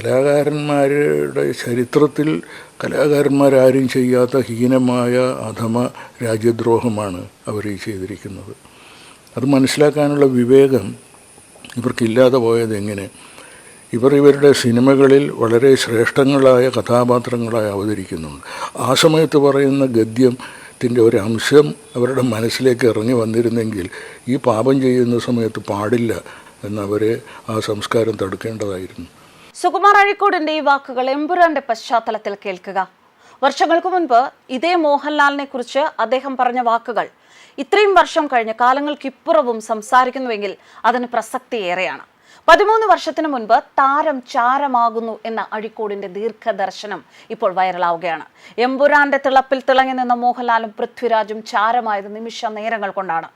കലാകാരന്മാരുടെ ചരിത്രത്തിൽ കലാകാരന്മാരാരും ചെയ്യാത്ത ഹീനമായ അധമ രാജ്യദ്രോഹമാണ് അവർ ഈ ചെയ്തിരിക്കുന്നത്. അത് മനസ്സിലാക്കാനുള്ള വിവേകം ഇവർക്കില്ലാതെ പോയത് എങ്ങനെ ഇവർ ഇവരുടെ സിനിമകളിൽ വളരെ ശ്രേഷ്ഠങ്ങളായ കഥാപാത്രങ്ങളായി അവതരിക്കുന്നുണ്ട്. ആ സമയത്ത് പറയുന്ന ഗദ്യത്തിന്റെ ഒരു അംശം അവരുടെ മനസ്സിലേക്ക് ഇറങ്ങി വന്നിരുന്നെങ്കിൽ ഈ പാപം ചെയ്യുന്ന സമയത്ത് പാടില്ല എന്നവരെ ആ സംസ്കാരം തടുക്കേണ്ടതായിരുന്നു. സുകുമാർ അഴിക്കോടിന്റെ ഈ വാക്കുകൾ എമ്പുരാന്റെ പശ്ചാത്തലത്തിൽ കേൾക്കുക. വർഷങ്ങൾക്ക് മുൻപ് ഇതേ മോഹൻലാലിനെ കുറിച്ച് അദ്ദേഹം പറഞ്ഞ വാക്കുകൾ ഇത്രയും വർഷം കഴിഞ്ഞ കാലങ്ങൾക്കിപ്പുറവും സംസാരിക്കുന്നുവെങ്കിൽ അതിന് പ്രസക്തിയേറെയാണ് പതിമൂന്ന് വർഷത്തിന് മുൻപ് താരം ചാരമാകുന്നു എന്ന അഴിക്കോടിന്റെ ദീർഘദർശനം ഇപ്പോൾ വൈറലാവുകയാണ്. എമ്പുരാന്റെ തിളപ്പിൽ തിളങ്ങി നിന്ന മോഹൻലാലും പൃഥ്വിരാജും ചാരമായത് നിമിഷ നേരങ്ങൾ കൊണ്ടാണ്.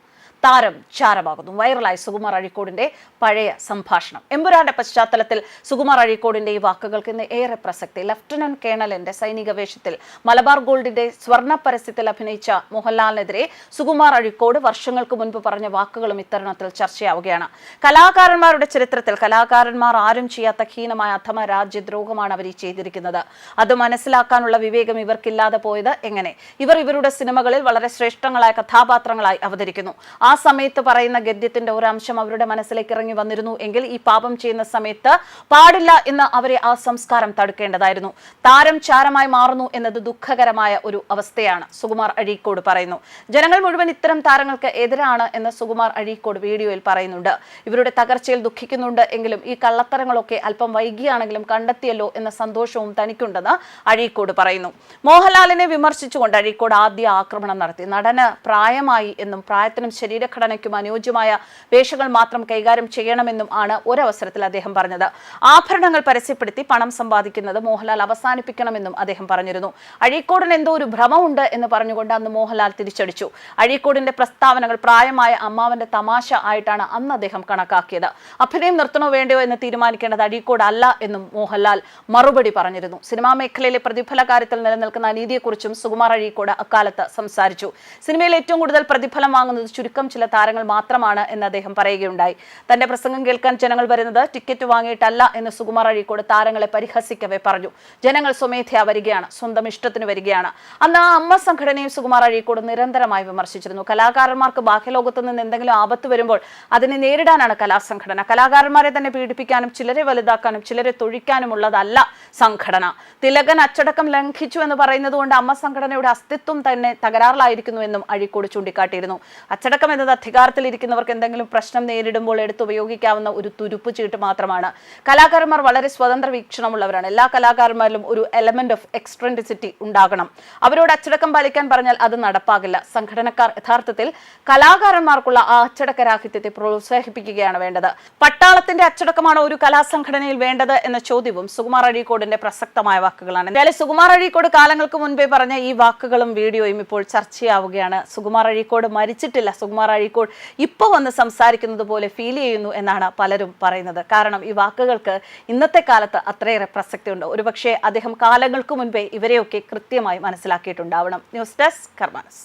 താരം ചാരമാകുന്നു. വൈറലായി സുകുമാർ അഴീക്കോടിന്റെ പഴയ സംഭാഷണം. എമ്പുരാന്റെ പശ്ചാത്തലത്തിൽ സുകുമാർ അഴീക്കോടിന്റെ ഈ വാക്കുകൾക്ക് ഇന്ന് ഏറെ പ്രസക്തി. ലഫ്റ്റനന്റ് കേണലിന്റെ സൈനിക വേഷത്തിൽ മലബാർ ഗോൾഡിന്റെ സ്വർണ പരസ്യത്തിൽ അഭിനയിച്ച മോഹൻലാലിനെതിരെ സുകുമാർ അഴീക്കോട് വർഷങ്ങൾക്ക് മുൻപ് പറഞ്ഞ വാക്കുകളും ഇത്തരണത്തിൽ ചർച്ചയാവുകയാണ്. കലാകാരന്മാരുടെ ചരിത്രത്തിൽ കലാകാരന്മാർ ആരും ചെയ്യാത്ത ഹീനമായ അഥമ രാജ്യദ്രോഹമാണ് അവർ ഈ ചെയ്തിരിക്കുന്നത്. അത് മനസ്സിലാക്കാനുള്ള വിവേകം ഇവർക്കില്ലാതെ പോയത് എങ്ങനെ? ഇവർ ഇവരുടെ സിനിമകളിൽ വളരെ ശ്രേഷ്ഠങ്ങളായ കഥാപാത്രങ്ങളായി അവതരിക്കുന്നു. ആ സമയത്ത് പറയുന്ന ഗദ്യത്തിന്റെ ഒരു അംശം അവരുടെ മനസ്സിലേക്ക് ഇറങ്ങി വന്നിരുന്നു. എങ്കിൽ ഈ പാപം ചെയ്യുന്ന സമയത്ത് പാടില്ല എന്ന് അവരെ ആ സംസ്കാരം തടുക്കേണ്ടതായിരുന്നു. താരം ചാരമായി മാറുന്നു എന്നത് ദുഃഖകരമായ ഒരു അവസ്ഥയാണ് സുകുമാർ അഴീക്കോട് പറയുന്നു. ജനങ്ങൾ മുഴുവൻ ഇത്തരം താരങ്ങൾക്ക് എതിരാണ് എന്ന് സുകുമാർ അഴീക്കോട് വീഡിയോയിൽ പറയുന്നുണ്ട്. ഇവരുടെ തകർച്ചയിൽ ദുഃഖിക്കുന്നുണ്ട് എങ്കിലും ഈ കള്ളത്തരങ്ങളൊക്കെ അല്പം വൈകിയാണെങ്കിലും കണ്ടെത്തിയല്ലോ എന്ന സന്തോഷവും തനിക്കുണ്ടെന്ന് അഴീക്കോട് പറയുന്നു. മോഹൻലാലിനെ വിമർശിച്ചുകൊണ്ട് അഴീക്കോട് ആദ്യ ആക്രമണം നടത്തി. നടന് പ്രായമായി എന്നും പ്രായത്തിനും ശരീരഘടനയ്ക്കും അനുയോജ്യമായ വേഷങ്ങൾ മാത്രം കൈകാര്യം ചെയ്യണമെന്നും ആണ് ഒരവസരത്തിൽ അദ്ദേഹം പറഞ്ഞത്. ആഭരണങ്ങൾ പരസ്യപ്പെടുത്തി പണം സമ്പാദിക്കുന്നത് മോഹൻലാൽ അവസാനിപ്പിക്കണമെന്നും അദ്ദേഹം പറഞ്ഞിരുന്നു. അഴീക്കോടിന് എന്തോ ഒരു ഭ്രമമുണ്ട് എന്ന് പറഞ്ഞുകൊണ്ട് അന്ന് മോഹൻലാൽ തിരിച്ചടിച്ചു. അഴീക്കോടിന്റെ പ്രസ്താവനകൾ പ്രായമായ അമ്മാവന്റെ തമാശ ആയിട്ടാണ് അന്ന് അദ്ദേഹം കണക്കാക്കിയത്. അഭിനയം നിർത്തണോ വേണ്ടയോ എന്ന് തീരുമാനിക്കേണ്ടത് അഴീക്കോട് അല്ല എന്നും മോഹൻലാൽ മറുപടി പറഞ്ഞിരുന്നു. സിനിമാ മേഖലയിലെ പ്രതിഫല കാര്യത്തിൽ നിലനിൽക്കുന്ന അനീതിയെക്കുറിച്ചും സുകുമാർ അഴീക്കോട് അക്കാലത്ത് സംസാരിച്ചു. സിനിമയിൽ ഏറ്റവും കൂടുതൽ പ്രതിഫലം വാങ്ങുന്നത് ചുരുക്കം ചില താരങ്ങൾ മാത്രമാണ് എന്ന് അദ്ദേഹം പറയുകയുണ്ടായി. തന്റെ പ്രസംഗം കേൾക്കാൻ ജനങ്ങൾ വരുന്നത് ടിക്കറ്റ് വാങ്ങിയിട്ടല്ല എന്ന് സുകുമാർ അഴീക്കോട് താരങ്ങളെ പരിഹസിക്കവേ പറഞ്ഞു. ജനങ്ങൾ സ്വമേധയാ വരികയാണ് സ്വന്തം ഇഷ്ടത്തിന് വരികയാണ്. അന്ന് ആ അമ്മ സംഘടനയും സുകുമാർ അഴീക്കോട് നിരന്തരമായി വിമർശിച്ചിരുന്നു. കലാകാരന്മാർക്ക് ബാഹ്യലോകത്ത് നിന്ന് എന്തെങ്കിലും ആപത്ത് വരുമ്പോൾ അതിനെ നേരിടാനാണ് കലാസംഘടന. കലാകാരന്മാരെ തന്നെ പീഡിപ്പിക്കാനും ചിലരെ വലുതാക്കാനും ചിലരെ തൊഴിക്കാനുമുള്ളതല്ല സംഘടന. തിലകൻ അച്ചടക്കം ലംഘിച്ചു എന്ന് പറയുന്നത് കൊണ്ട് അമ്മ സംഘടനയുടെ അസ്തിത്വം തന്നെ തകരാറിലായിരിക്കുന്നു എന്നും അഴീക്കോട് ചൂണ്ടിക്കാട്ടിയിരുന്നു. അച്ചടക്കം എന്നത് അധികാരത്തിലിരിക്കുന്നവർക്ക് എന്തെങ്കിലും പ്രശ്നം നേരിടുമ്പോൾ എടുത്തുപയോഗിക്കാവുന്ന ഒരു തുരുപ്പ് ചീട്ട് മാത്രമാണ്. കലാകാരന്മാർ വളരെ സ്വതന്ത്ര വീക്ഷണമുള്ളവരാണ്. എല്ലാ കലാകാരന്മാരിലും ഒരു എലമെന്റ് ഓഫ് എക്സ്ട്രന്റിസിറ്റി ഉണ്ടാകണം. അവരോട് അച്ചടക്കം പാലിക്കാൻ പറഞ്ഞാൽ അത് നടപ്പാകില്ല. സംഘടനക്കാർ യഥാർത്ഥത്തിൽ കലാകാരന്മാർക്കുള്ള ആ അച്ചടക്കരാഹിത്യത്തെ പ്രോത്സാഹിപ്പിക്കുകയാണ് വേണ്ടത്. പട്ടാളത്തിന്റെ അച്ചടക്കമാണ് ഒരു കലാസംഘടനയിൽ വേണ്ടത് എന്ന ചോദ്യവും സുകുമാർ അഴീക്കോടിന്റെ പ്രസക്തമായ വാക്കുകളാണ്. എന്തായാലും സുകുമാർ അഴീക്കോട് കാലങ്ങൾക്ക് മുൻപേ പറഞ്ഞ ഈ വാക്കുകളും വീഡിയോയും ഇപ്പോൾ ചർച്ചയാവുകയാണ്. സുകുമാർ അഴീക്കോട് മരിച്ചിട്ടില്ല. സുകുമാർ അഴീക്കോട് ഇപ്പോൾ വന്ന് സംസാരിക്കുന്നത് പോലെ ഫീൽ ചെയ്യുന്നു എന്നാണ് പലരും പറയുന്നത്. കാരണം ഈ വാക്കുകൾക്ക് ഇന്നത്തെ കാലത്ത് അത്രയേറെ പ്രസക്തിയുണ്ട്. ഒരുപക്ഷെ അദ്ദേഹം കാലങ്ങൾക്ക് മുൻപേ ഇവരെയൊക്കെ കൃത്യമായി മനസ്സിലാക്കിയിട്ടുണ്ടാവണം. News desk കർമാനസ്.